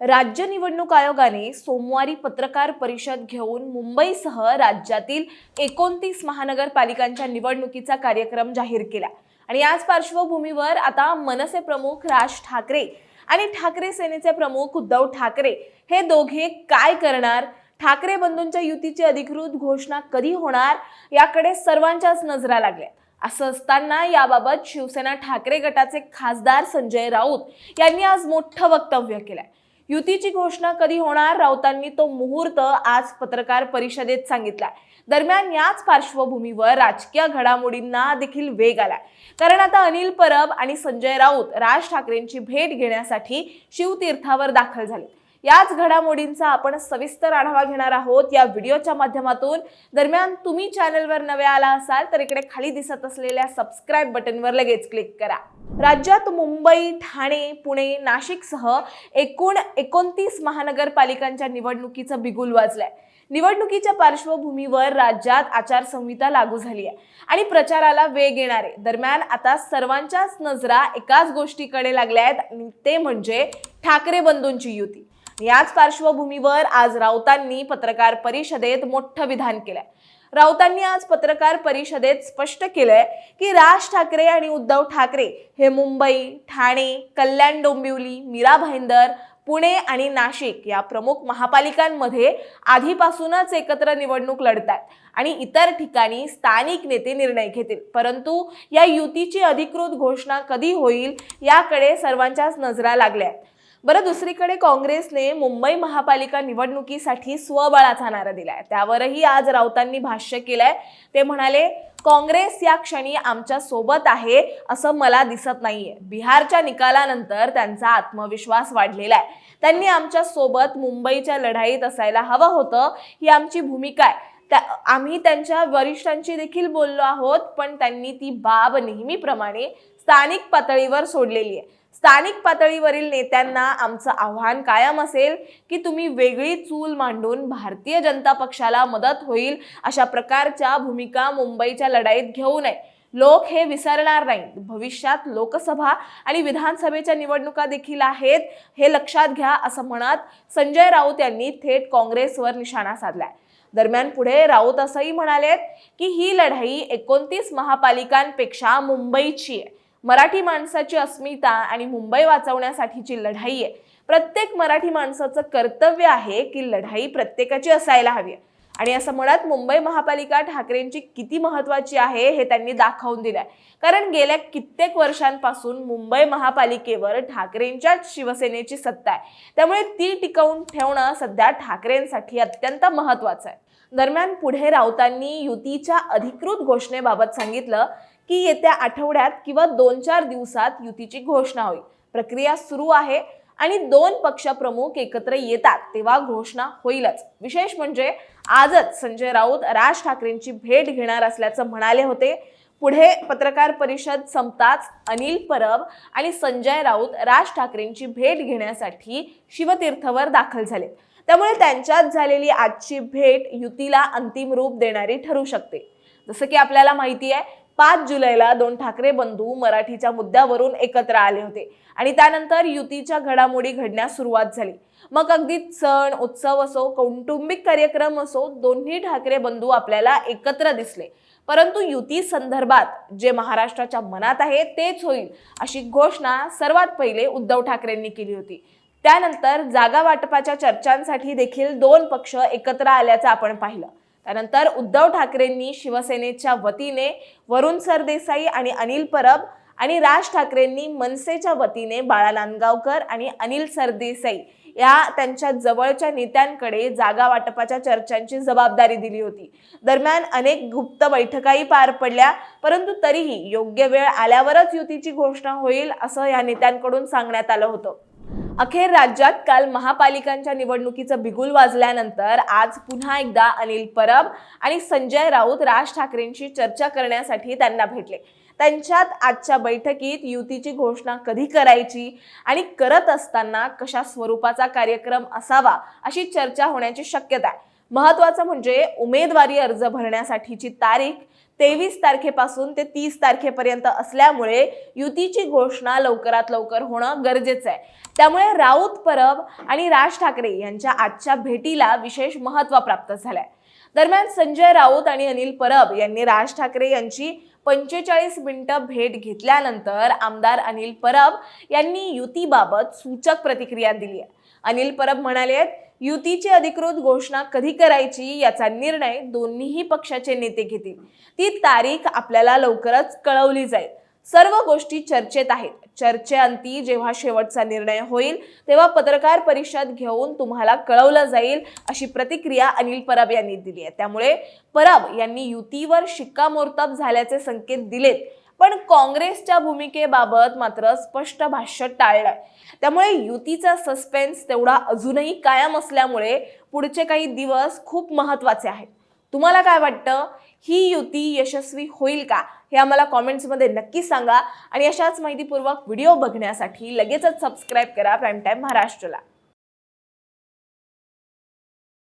राज्य निवडणूक आयोगाने सोमवारी पत्रकार परिषद घेऊन मुंबईसह राज्यातील एकोणतीस महानगरपालिकांच्या निवडणुकीचा कार्यक्रम जाहीर केला. आणि याच पार्श्वभूमीवर आता मनसे प्रमुख राज ठाकरे आणि ठाकरे सेनेचे प्रमुख उद्धव ठाकरे हे दोघे काय करणार? ठाकरे बंधूंच्या युतीची अधिकृत घोषणा कधी होणार? याकडे सर्वांच्याच नजरा लागल्या. असं असताना याबाबत शिवसेना ठाकरे गटाचे खासदार संजय राऊत यांनी आज मोठं वक्तव्य केलंय. युतीची घोषणा कधी होणार? राऊतांनी तो मुहूर्त आज पत्रकार परिषदेत सांगितलाय. दरम्यान याच पार्श्वभूमीवर राजकीय घडामोडींना देखील वेग आलाय. कारण आता अनिल परब आणि संजय राऊत राज ठाकरेंची भेट घेण्यासाठी शिवतीर्थावर दाखल झाले. याच घडामोडींचा आपण सविस्तर आढावा घेणार आहोत या व्हिडिओच्या माध्यमातून. दरम्यान तुम्ही चॅनलवर नवे आला असाल तर इकडे खाली दिसत असलेल्या सबस्क्राईब बटनवर लगेच क्लिक करा. राज्यात मुंबई ठाणे पुणे नाशिकसह एकूण एकोणतीस महानगरपालिकांच्या निवडणुकीचं बिगुल वाजलंय. निवडणुकीच्या पार्श्वभूमीवर राज्यात आचारसंहिता लागू झाली आहे आणि प्रचाराला वेग येणार. आहे दरम्यान आता सर्वांच्याच नजरा एकाच गोष्टीकडे लागल्या आहेत आणि ते म्हणजे ठाकरे बंधूंची युती. याच पार्श्वभूमीवर आज राऊतांनी पत्रकार परिषदेत मोठं विधान केलंय. राऊतांनी आज पत्रकार परिषदेत स्पष्ट केलंय की राज ठाकरे आणि उद्धव ठाकरे हे मुंबई ठाणे कल्याण डोंबिवली मीरा भाईंदर पुणे आणि नाशिक या प्रमुख महापालिकांमध्ये आधीपासूनच एकत्र निवडणूक लढतात आणि इतर ठिकाणी स्थानिक नेते निर्णय घेतील. परंतु या युतीची अधिकृत घोषणा कधी होईल याकडे सर्वांच्याच नजरा लागल्या आहेत. बरं दुसरीकडे काँग्रेसने मुंबई महापालिका निवडणुकीसाठी स्वबळाचा नारा दिलाय. त्यावरही आज राऊतांनी भाष्य केलंय. ते म्हणाले काँग्रेस या क्षणी आमच्यासोबत आहे असं मला दिसत नाहीये. बिहारच्या निकालानंतर त्यांचा आत्मविश्वास वाढलेला आहे. त्यांनी आमच्यासोबत मुंबईच्या लढाईत असायला हवं होतं. ही आमची भूमिका आहे. त्या आम्ही त्यांच्या वरिष्ठांची देखील बोललो आहोत पण त्यांनी ती बाब नेहमीप्रमाणे स्थानिक पातळीवर सोडलेली आहे. स्थानिक पातळीवरील नेत्यांना आमचं आव्हान कायम असेल की तुम्ही वेगळी चूल मांडून भारतीय जनता पक्षाला मदत होईल अशा प्रकारच्या भूमिका मुंबईच्या लढाईत घेऊ नये. लोक हे विसरणार नाही भविष्यात लोकसभा आणि विधानसभेच्या निवडणुका देखील आहेत हे लक्षात घ्या असं म्हणत संजय राऊत यांनी थेट काँग्रेसवर निशाणा साधलाय. दरम्यान पुढे राऊत असंही म्हणालेत की ही लढाई एकोणतीस महापालिकांपेक्षा मुंबईची आहे. मराठी माणसाची अस्मिता आणि मुंबई वाचवण्यासाठीची लढाई आहे. प्रत्येक मराठी माणसाचं कर्तव्य आहे की लढाई प्रत्येकाची असायला हवी आहे. आणि असं म्हणत मुंबई महापालिका ठाकरेंची किती महत्वाची आहे हे त्यांनी दाखवून दिलंय. कारण गेल्या कित्येक वर्षांपासून मुंबई महापालिकेवर ठाकरेंच्याच शिवसेनेची सत्ता आहे. त्यामुळे ती टिकवून ठेवणं सध्या ठाकरेंसाठी अत्यंत महत्वाचं आहे. दरम्यान पुढे राऊतांनी युतीच्या अधिकृत घोषणेबाबत सांगितलं की येत्या आठवड्यात किंवा दोन चार दिवसात युतीची घोषणा होईल. प्रक्रिया सुरू आहे आणि दोन पक्षप्रमुख एकत्र येतात तेव्हा घोषणा होईलच. विशेष म्हणजे आजच संजय राऊत राज ठाकरेंची भेट घेणार असल्याचं म्हणाले होते. पुढे पत्रकार परिषद संपताच अनिल परब आणि संजय राऊत राज ठाकरेंची भेट घेण्यासाठी शिवतीर्थवर दाखल झाले. त्यामुळे त्यांच्यात झालेली आजची भेट युतीला अंतिम रूप देणारी ठरू शकते. जसं की आपल्याला माहिती आहे पाच जुलैला दोन ठाकरे बंधू मराठीच्या मुद्द्यावरून एकत्र आले होते आणि त्यानंतर युतीच्या घडामोडी घडण्यास सुरुवात झाली. मग अगदी सण उत्सव असो कौटुंबिक कार्यक्रम असो दोन्ही ठाकरे बंधू आपल्याला एकत्र दिसले. परंतु युती संदर्भात जे महाराष्ट्राच्या मनात आहे तेच होईल अशी घोषणा सर्वात पहिले उद्धव ठाकरेंनी केली होती. त्यानंतर जागा वाटपाच्या चर्चांसाठी देखील दोन पक्ष एकत्र आल्याचं आपण पाहिलं. त्यानंतर उद्धव ठाकरेंनी शिवसेनेच्या वतीने वरुण सरदेसाई आणि अनिल परब आणि राज ठाकरेंनी मनसेच्या वतीने बाळा नांदगावकर आणि अनिल सरदेसाई या त्यांच्या जवळच्या नेत्यांकडे जागा वाटपाच्या चर्चांची जबाबदारी दिली होती. दरम्यान अनेक गुप्त बैठकाही पार पडल्या परंतु तरीही योग्य वेळ आल्यावरच युतीची घोषणा होईल असं या नेत्यांकडून सांगण्यात आलं होतं. अखेर राज्यात काल महापालिकांच्या निवडणुकीचं बिगुल वाजल्यानंतर आज पुन्हा एकदा अनिल परब आणि संजय राऊत राज ठाकरेंशी चर्चा करण्यासाठी त्यांना भेटले. त्यांच्यात आजच्या बैठकीत युतीची घोषणा कधी करायची आणि करत असताना कशा स्वरूपाचा कार्यक्रम असावा अशी चर्चा होण्याची शक्यता आहे. महत्वाचं म्हणजे उमेदवारी अर्ज भरण्यासाठीची तारीख तेवीस तारखेपासून ते तीस तारखेपर्यंत असल्यामुळे युतीची घोषणा लवकरात लवकर होणं गरजेचं आहे. त्यामुळे राऊत परब आणि राज ठाकरे यांच्या आजच्या भेटीला विशेष महत्त्व प्राप्त झालंय. दरम्यान संजय राऊत आणि अनिल परब यांनी राज ठाकरे यांची पंचेचाळीस मिनिटं भेट घेतल्यानंतर आमदार अनिल परब यांनी युतीबाबत सूचक प्रतिक्रिया दिली आहे. अनिल परब म्हणाले आहेत युतीची अधिकृत घोषणा कधी करायची याचा निर्णय दोन्हीही पक्षाचे नेते घेतील. ती तारीख आपल्याला लवकरच कळवली जाईल. सर्व गोष्टी चर्चेत आहेत. चर्चेअंती जेव्हा शेवटचा निर्णय होईल तेव्हा पत्रकार परिषद घेऊन तुम्हाला कळवलं जाईल अशी प्रतिक्रिया अनिल परब यांनी दिली आहे. त्यामुळे परब यांनी युतीवर शिक्कामोर्तब झाल्याचे संकेत दिलेत. पण काँग्रेसच्या भूमिकेबाबत मात्र स्पष्ट भाष्य टाळलंय. त्यामुळे युतीचा सस्पेन्स तेवढा अजूनही कायम असल्यामुळे पुढचे काही दिवस खूप महत्त्वाचे आहेत. तुम्हाला काय वाटतं? ही युती यशस्वी होईल का? हे आम्हाला कॉमेंट्समध्ये नक्की सांगा आणि अशाच माहितीपूर्वक व्हिडिओ बघण्यासाठी लगेचच सबस्क्राईब करा प्राईम टाईम महाराष्ट्रला.